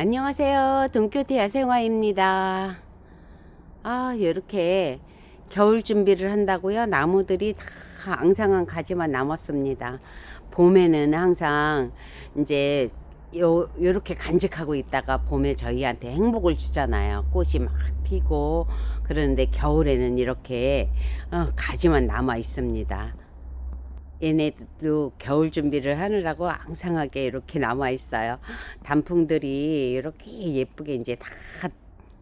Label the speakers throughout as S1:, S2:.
S1: 안녕하세요. 동교태 야생화입니다. 아, 이렇게 겨울 준비를 한다고요. 나무들이 다 앙상한 가지만 남았습니다. 봄에는 항상 이제 요, 요렇게 간직하고 있다가 봄에 저희한테 행복을 주잖아요. 꽃이 막 피고 그러는데 겨울에는 이렇게 어, 가지만 남아 있습니다. 얘네도 겨울 준비를 하느라고 앙상하게 이렇게 남아 있어요. 단풍들이 이렇게 예쁘게 이제 다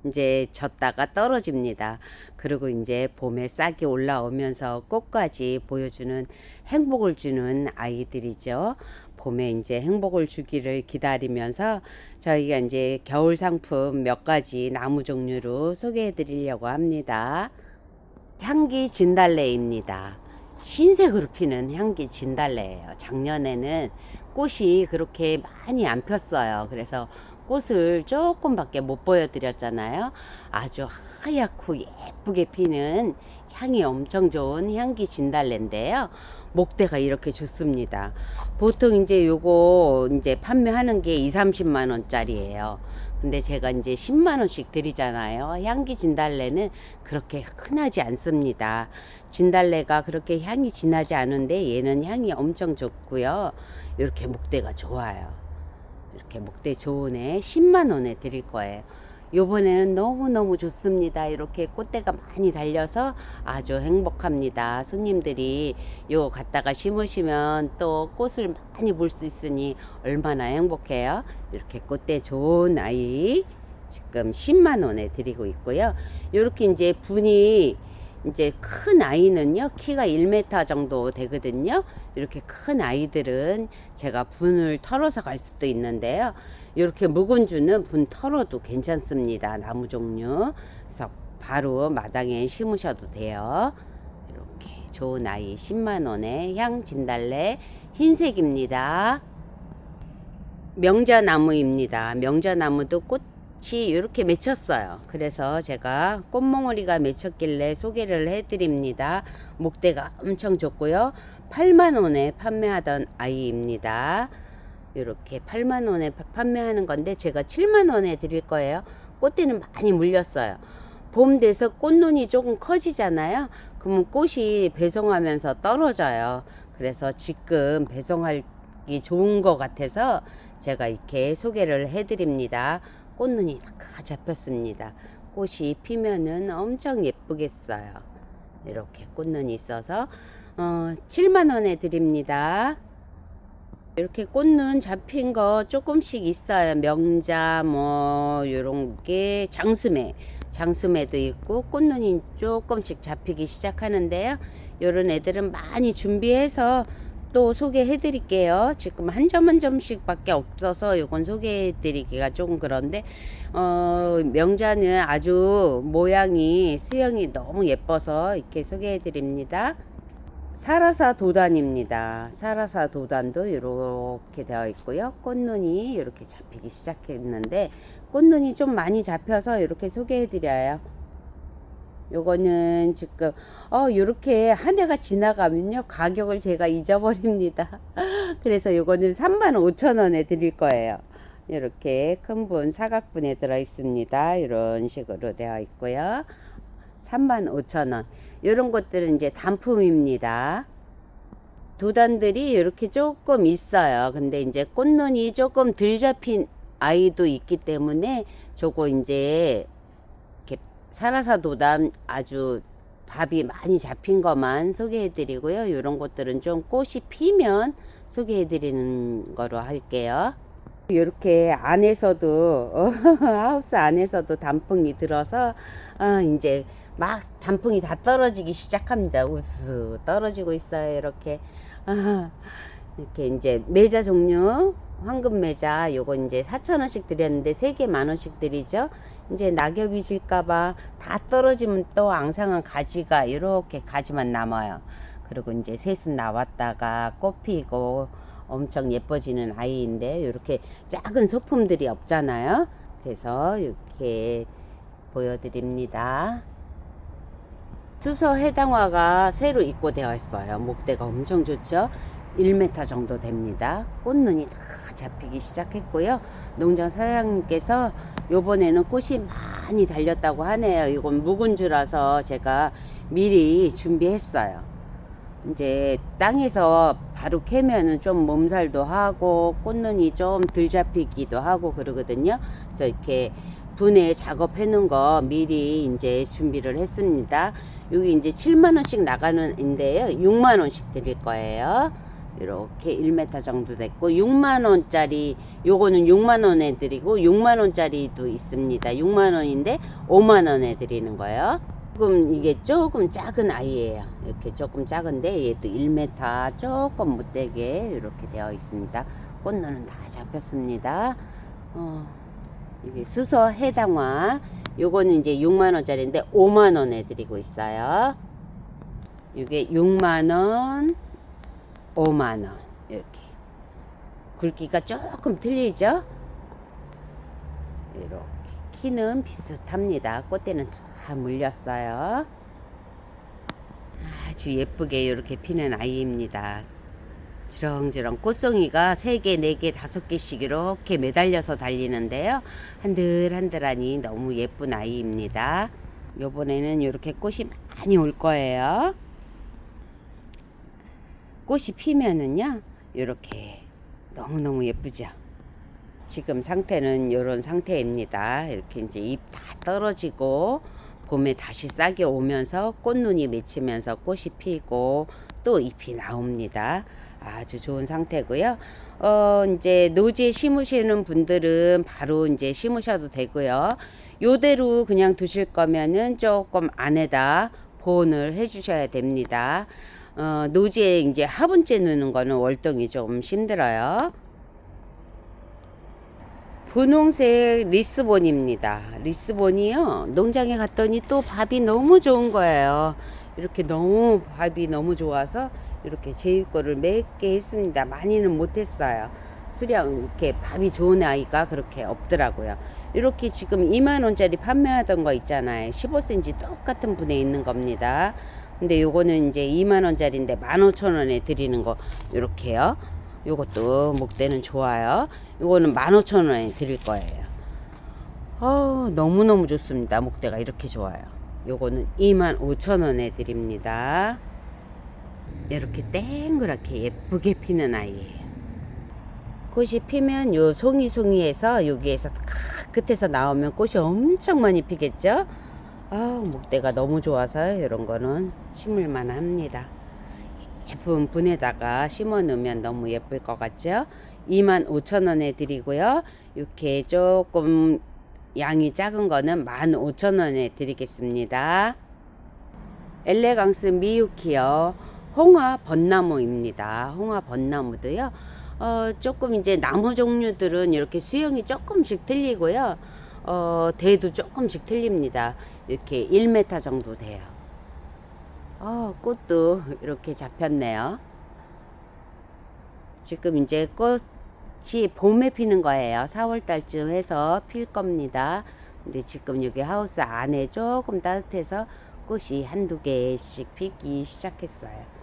S1: 이제 졌다가 떨어집니다. 그리고 이제 봄에 싹이 올라오면서 꽃까지 보여주는 행복을 주는 아이들이죠. 봄에 이제 행복을 주기를 기다리면서 저희가 이제 겨울 상품 몇 가지 나무 종류로 소개해 드리려고 합니다. 향기 진달래입니다. 흰색으로 피는 향기 진달래예요. 작년에는 꽃이 그렇게 많이 안 폈어요. 그래서 꽃을 조금밖에 못 보여드렸잖아요. 아주 하얗고 예쁘게 피는 향이 엄청 좋은 향기 진달래인데요. 목대가 이렇게 좋습니다. 보통 이제 요거 이제 판매하는 게 2, 30만 원짜리예요. 근데 제가 이제 10만 원씩 드리잖아요. 향기 진달래는 그렇게 흔하지 않습니다. 진달래가 그렇게 향이 진하지 않은데 얘는 향이 엄청 좋고요. 이렇게 목대가 좋아요. 이렇게 목대 좋은 애 10만 원에 드릴 거예요. 요번에는 너무너무 좋습니다. 이렇게 꽃대가 많이 달려서 아주 행복합니다. 손님들이 요 갖다가 심으시면 또 꽃을 많이 볼 수 있으니 얼마나 행복해요. 이렇게 꽃대 좋은 아이 지금 10만 원에 드리고 있고요. 요렇게 이제 분이 이제 큰 아이는요 키가 1m 정도 되거든요. 이렇게 큰 아이들은 제가 분을 털어서 갈 수도 있는데요. 이렇게 묵은 주는 분 털어도 괜찮습니다 나무 종류. 그래서 바로 마당에 심으셔도 돼요. 이렇게 좋은 아이 10만원에 향 진달래 흰색입니다. 명자나무입니다. 명자나무도 꽃 꽃이 이렇게 맺혔어요. 그래서 제가 꽃몽오리가 맺혔길래 소개를 해드립니다. 목대가 엄청 좋고요. 8만 원에 판매하던 아이입니다. 이렇게 8만 원에 판매하는 건데 제가 7만 원에 드릴 거예요. 꽃대는 많이 물렸어요. 봄 돼서 꽃눈이 조금 커지잖아요. 그러면 꽃이 배송하면서 떨어져요. 그래서 지금 배송하기 좋은 것 같아서 제가 이렇게 소개를 해드립니다. 꽃눈이 다 잡혔습니다. 꽃이 피면은 엄청 예쁘겠어요. 이렇게 꽃눈이 있어서 어, 7만 원에 드립니다. 이렇게 꽃눈 잡힌 거 조금씩 있어요. 명자 뭐 요런 게 장수매 장수매도 있고 꽃눈이 조금씩 잡히기 시작하는데요. 요런 애들은 많이 준비해서 또 소개해 드릴게요. 지금 한 점 한 점씩 밖에 없어서 요건 소개해 드리기가 조금 그런데 어, 명자는 아주 모양이 수영이 너무 예뻐서 이렇게 소개해 드립니다. 사라사 도단입니다. 사라사 도단도 이렇게 되어 있고요. 꽃눈이 이렇게 잡히기 시작했는데 꽃눈이 좀 많이 잡혀서 이렇게 소개해 드려요. 요거는 지금 어 요렇게 한 해가 지나가면요. 가격을 제가 잊어버립니다. 그래서 요거는 3만 5천 원에 드릴 거예요. 이렇게 큰 분 사각분에 들어 있습니다. 이런 식으로 되어 있고요. 3만 5천 원. 이런 것들은 이제 단품입니다. 도단들이 이렇게 조금 있어요. 근데 이제 꽃눈이 조금 덜 잡힌 아이도 있기 때문에 저거 이제 사라사 도담 아주 밥이 많이 잡힌 것만 소개해 드리고요. 이런 것들은 좀 꽃이 피면 소개해 드리는 거로 할게요. 이렇게 안에서도 하우스 안에서도 단풍이 들어서 어, 이제 막 단풍이 다 떨어지기 시작합니다. 우스 떨어지고 있어요. 이렇게 아, 이렇게 이제 매자 종류 황금 매자 요거 이제 4천원씩 드렸는데 3개 만원씩 드리죠. 이제 낙엽이 질까봐 다 떨어지면 또 앙상한 가지가 이렇게 가지만 남아요. 그리고 이제 새순 나왔다가 꽃 피고 엄청 예뻐지는 아이인데 이렇게 작은 소품들이 없잖아요. 그래서 이렇게 보여드립니다. 수서 해당화가 새로 입고되어 있어요. 목대가 엄청 좋죠 1m 정도 됩니다. 꽃눈이 다 잡히기 시작했고요. 농장 사장님께서 요번에는 꽃이 많이 달렸다고 하네요. 이건 묵은 주라서 제가 미리 준비했어요. 이제 땅에서 바로 캐면은 좀 몸살도 하고 꽃눈이 좀 덜 잡히기도 하고 그러거든요. 그래서 이렇게 분해 작업해 놓은 거 미리 이제 준비를 했습니다. 여기 이제 7만 원씩 나가는 인데요. 6만 원씩 드릴 거예요. 이렇게 1m 정도 됐고 6만 원짜리 요거는 6만 원에 드리고 6만 원짜리도 있습니다. 6만 원인데 5만 원에 드리는 거예요. 조금 이게 조금 작은 아이예요. 이렇게 조금 작은데 얘도 1m 조금 못되게 이렇게 되어 있습니다. 꽃눈은 다 잡혔습니다. 어, 이게 수서 해당화 요거는 이제 6만 원짜리인데 5만 원에 드리고 있어요. 이게 6만 원, 5만 원 이렇게 굵기가 조금 틀리죠? 이렇게 키는 비슷합니다. 꽃대는 다 물렸어요. 아주 예쁘게 이렇게 피는 아이입니다. 지렁지렁 꽃송이가 3개, 4개, 5개씩 이렇게 매달려서 달리는데요. 한들한들하니 너무 예쁜 아이입니다. 요번에는 이렇게 꽃이 많이 올 거예요. 꽃이 피면은요, 이렇게 너무너무 예쁘죠? 지금 상태는 이런 상태입니다. 이렇게 이제 잎 다 떨어지고, 봄에 다시 싹이 오면서 꽃눈이 맺히면서 꽃이 피고, 또 잎이 나옵니다. 아주 좋은 상태고요. 어, 이제 노지에 심으시는 분들은 바로 이제 심으셔도 되고요. 요대로 그냥 두실 거면은 조금 안에다 보온을 해 주셔야 됩니다. 어, 노지에 이제 화분째 넣는 거는 월동이 좀 힘들어요. 분홍색 리스본입니다. 리스본이요. 농장에 갔더니 또 밥이 너무 좋은 거예요. 이렇게 너무 밥이 너무 좋아서 이렇게 제 거를 몇 개 했습니다. 많이는 못했어요. 수량 이렇게 밥이 좋은 아이가 그렇게 없더라고요. 이렇게 지금 2만 원짜리 판매하던 거 있잖아요. 15cm 똑같은 분에 있는 겁니다. 근데 요거는 이제 2만 원짜리인데 15,000원에 드리는 거 요렇게요. 요것도 목대는 좋아요. 요거는 15,000원에 드릴 거예요. 어, 너무너무 좋습니다. 목대가 이렇게 좋아요. 요거는 25,000원에 드립니다. 이렇게 땡그랗게 예쁘게 피는 아이예요. 꽃이 피면 요 송이송이에서 여기에서 끝에서 나오면 꽃이 엄청 많이 피겠죠? 아, 목대가 너무 좋아서 이런 거는 심을만 합니다. 예쁜 분에다가 심어 놓으면 너무 예쁠 것 같죠? 25,000원에 드리고요. 이렇게 조금 양이 작은 거는 15,000원에 드리겠습니다. 엘레강스 미유키요. 홍화 벚나무입니다. 홍화 벚나무도요. 어, 조금 이제 나무 종류들은 이렇게 수영이 조금씩 틀리고요. 어, 대도 조금씩 틀립니다. 이렇게 1m 정도 돼요. 어, 꽃도 이렇게 잡혔네요. 지금 이제 꽃이 봄에 피는 거예요. 4월 달쯤 해서 필 겁니다. 근데 지금 여기 하우스 안에 조금 따뜻해서 꽃이 한두 개씩 피기 시작했어요.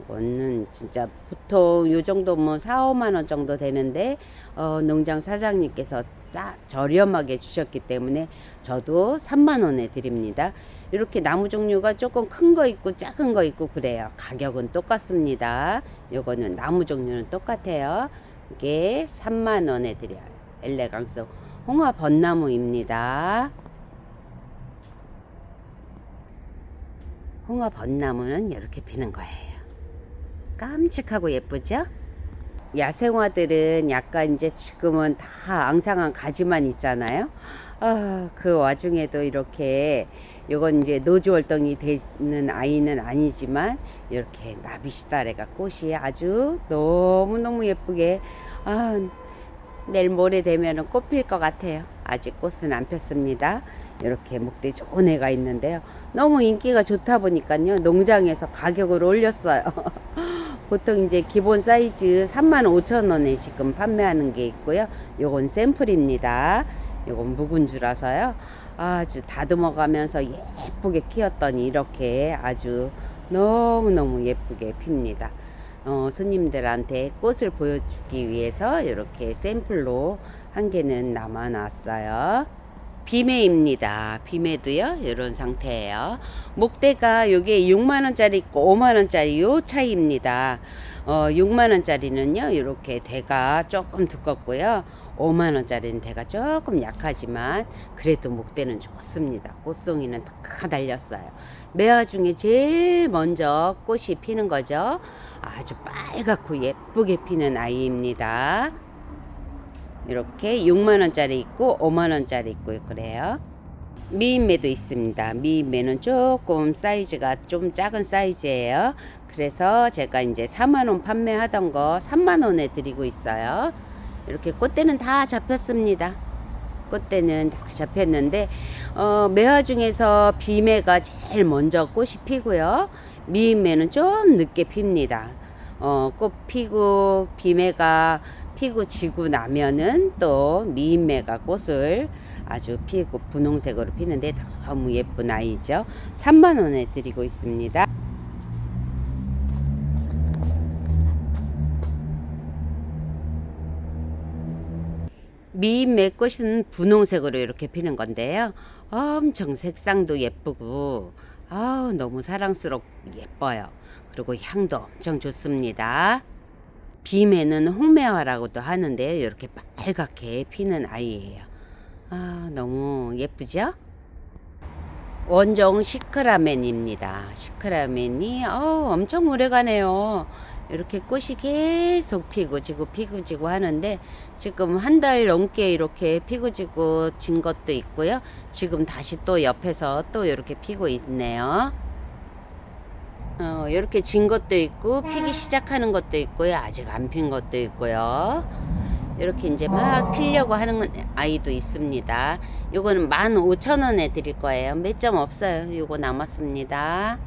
S1: 이거는 진짜 보통 요 정도면 4, 5만 원 정도 되는데 어, 농장 사장님께서 싸 저렴하게 주셨기 때문에 저도 3만 원에 드립니다. 이렇게 나무 종류가 조금 큰 거 있고 작은 거 있고 그래요. 가격은 똑같습니다. 요거는 나무 종류는 똑같아요. 이게 3만 원에 드려요. 엘레강스 홍화 벚나무입니다. 홍화 벚나무는 이렇게 피는 거예요. 깜찍하고 예쁘죠? 야생화들은 약간 이제 지금은 다 앙상한 가지만 있잖아요. 아, 그 와중에도 이렇게 요건 이제 노지 월동이 되는 아이는 아니지만 이렇게 나비시다래가 꽃이 아주 너무너무 예쁘게 아, 내일 모레 되면은 꽃 필 것 같아요. 아직 꽃은 안 폈습니다. 이렇게 목대 좋은 애가 있는데요. 너무 인기가 좋다 보니까요. 농장에서 가격을 올렸어요. 보통 이제 기본 사이즈 35,000원에 지금 판매하는 게 있고요. 요건 샘플입니다. 요건 묵은 주라서요. 아주 다듬어 가면서 예쁘게 키웠더니 이렇게 아주 너무너무 예쁘게 핍니다. 어, 손님들한테 꽃을 보여주기 위해서 이렇게 샘플로 한 개는 남아놨어요. 비매입니다. 비매도요. 이런 상태예요. 목대가 요게 6만 원짜리 있고 5만 원짜리 요 차이입니다. 어, 6만 원짜리는요. 이렇게 대가 조금 두껍고요. 5만 원짜리는 대가 조금 약하지만 그래도 목대는 좋습니다. 꽃송이는 다 달렸어요. 매화 중에 제일 먼저 꽃이 피는 거죠. 아주 빨갛고 예쁘게 피는 아이입니다. 이렇게 6만 원짜리 있고 5만 원짜리 있고 그래요. 미인매도 있습니다. 미인매는 조금 사이즈가 좀 작은 사이즈예요. 그래서 제가 이제 4만 원 판매하던 거 3만 원에 드리고 있어요. 이렇게 꽃대는 다 잡혔습니다. 꽃대는 다 잡혔는데 어, 매화 중에서 비매가 제일 먼저 꽃이 피고요. 미인매는 좀 늦게 핍니다. 어, 꽃 피고 비매가 피고 지고 나면은 또 미인매가 꽃을 아주 피고 분홍색으로 피는데 너무 예쁜 아이죠. 3만 원에 드리고 있습니다. 미인매 꽃은 분홍색으로 이렇게 피는 건데요. 엄청 색상도 예쁘고 아우 너무 사랑스럽고 예뻐요. 그리고 향도 엄청 좋습니다. 비매는 홍매화라고도 하는데요. 이렇게 빨갛게 피는 아이예요. 아, 너무 예쁘죠? 원종 시크라멘입니다. 시크라멘이 어, 엄청 오래 가네요. 이렇게 꽃이 계속 피고 지고 피고 지고 하는데 지금 한 달 넘게 이렇게 피고 지고 진 것도 있고요. 지금 다시 또 옆에서 또 이렇게 피고 있네요. 어, 이렇게 진 것도 있고 피기 시작하는 것도 있고요. 아직 안 핀 것도 있고요. 이렇게 이제 막 피려고 하는 아이도 있습니다. 요거는 15,000원에 드릴 거예요. 몇 점 없어요. 요거 남았습니다.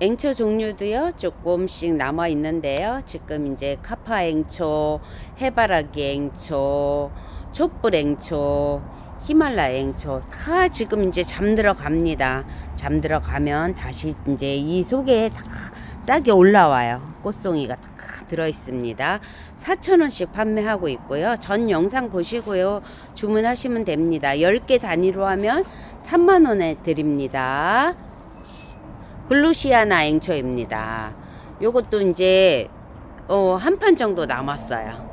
S1: 앵초 종류도요 조금씩 남아 있는데요 지금 이제 카파 앵초 해바라기 앵초 촛불 앵초 히말라야 앵초 다 지금 이제 잠들어 갑니다. 잠들어 가면 다시 이제 이 속에 다 싹이 올라와요. 꽃송이가 다 들어 있습니다. 4,000원씩 판매하고 있고요. 전 영상 보시고요. 주문하시면 됩니다. 10개 단위로 하면 3만 원에 드립니다. 글루시아나 앵초입니다. 요것도 이제 어, 한 판 정도 남았어요.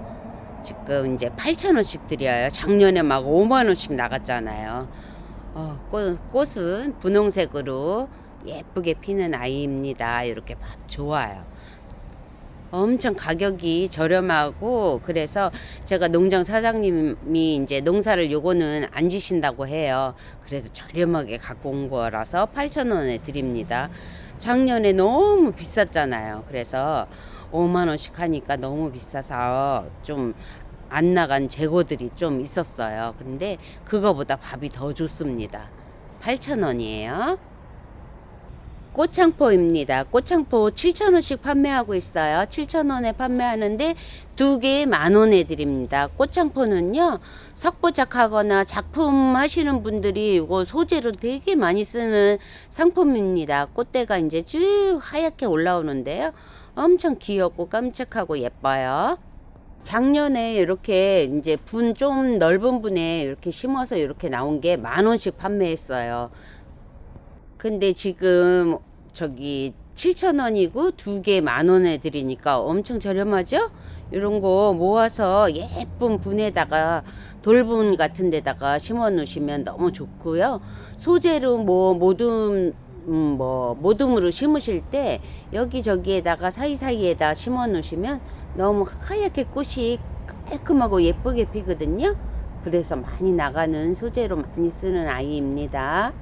S1: 지금 이제 8,000원씩 드려요. 작년에 막 5만 원씩 나갔잖아요. 어, 꽃, 꽃은 분홍색으로 예쁘게 피는 아이입니다. 이렇게 밥 좋아요. 엄청 가격이 저렴하고 그래서 제가 농장 사장님이 이제 농사를 요거는 안 지신다고 해요. 그래서 저렴하게 갖고 온 거라서 8,000원에 드립니다. 작년에 너무 비쌌잖아요. 그래서 5만 원씩 하니까 너무 비싸서 좀 안 나간 재고들이 좀 있었어요. 근데 그거보다 밥이 더 좋습니다. 8,000원이에요. 꽃창포입니다. 꽃창포 7,000원씩 판매하고 있어요. 7,000원에 판매하는데 두 개에 만 원에 드립니다. 꽃창포는요, 석부작하거나 작품 하시는 분들이 이거 소재로 되게 많이 쓰는 상품입니다. 꽃대가 이제 쭉 하얗게 올라오는데요. 엄청 귀엽고 깜찍하고 예뻐요. 작년에 이렇게 이제 분 좀 넓은 분에 이렇게 심어서 이렇게 나온 게 만 원씩 판매했어요. 근데 지금 저기 7,000원이고 두 개 만 원에 드리니까 엄청 저렴하죠? 이런 거 모아서 예쁜 분에다가 돌분 같은 데다가 심어 놓으시면 너무 좋고요. 소재로 뭐 모둠 음, 뭐 모둠으로 심으실 때 여기저기에다가 사이사이에다 심어 놓으시면 너무 하얗게 꽃이 깔끔하고 예쁘게 피거든요. 그래서 많이 나가는 소재로 많이 쓰는 아이입니다.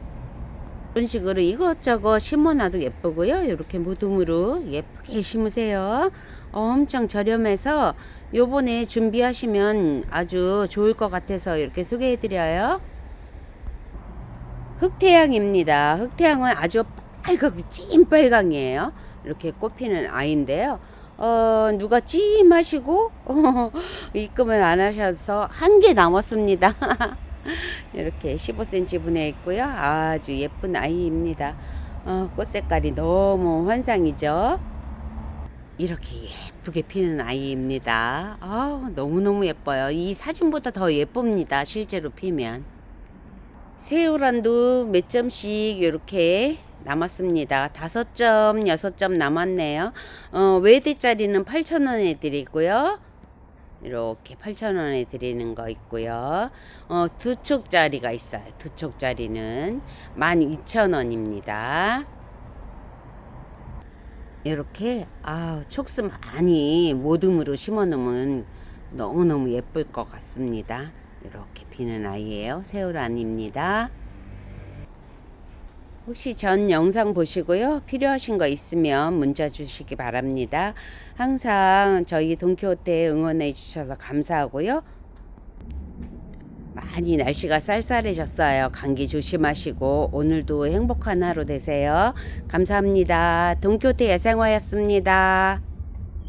S1: 이런 식으로 이것저것 심어놔도 예쁘고요. 이렇게 모둠으로 예쁘게 심으세요. 엄청 저렴해서 요번에 준비하시면 아주 좋을 것 같아서 이렇게 소개해드려요. 흑태양입니다. 흑태양은 아주 빨갛고 찐빨강이에요. 이렇게 꽃피는 아이인데요. 어, 누가 찜하시고, 어, 입금을 안 하셔서 한 개 남았습니다. 이렇게 15cm 분에 있고요. 아주 예쁜 아이입니다. 어, 꽃 색깔이 너무 환상이죠. 이렇게 예쁘게 피는 아이입니다. 아, 너무너무 예뻐요. 이 사진보다 더 예쁩니다. 실제로 피면. 새우란도 몇 점씩 이렇게 남았습니다. 다섯 점, 여섯 점 남았네요. 어, 외대짜리는 8,000원에 드리고요. 이렇게 8,000원에 드리는 거 있고요. 어, 두 촉짜리가 있어요. 두 촉짜리는 12,000원입니다. 이렇게 아 촉수 많이 모듬으로 심어 놓으면 너무너무 예쁠 것 같습니다. 이렇게 피는 아이예요. 새우란입니다. 혹시 전 영상 보시고요. 필요하신 거 있으면 문자 주시기 바랍니다. 항상 저희 동키호테 응원해 주셔서 감사하고요. 많이 날씨가 쌀쌀해졌어요. 감기 조심하시고 오늘도 행복한 하루 되세요. 감사합니다. 동키호테 야생화였습니다.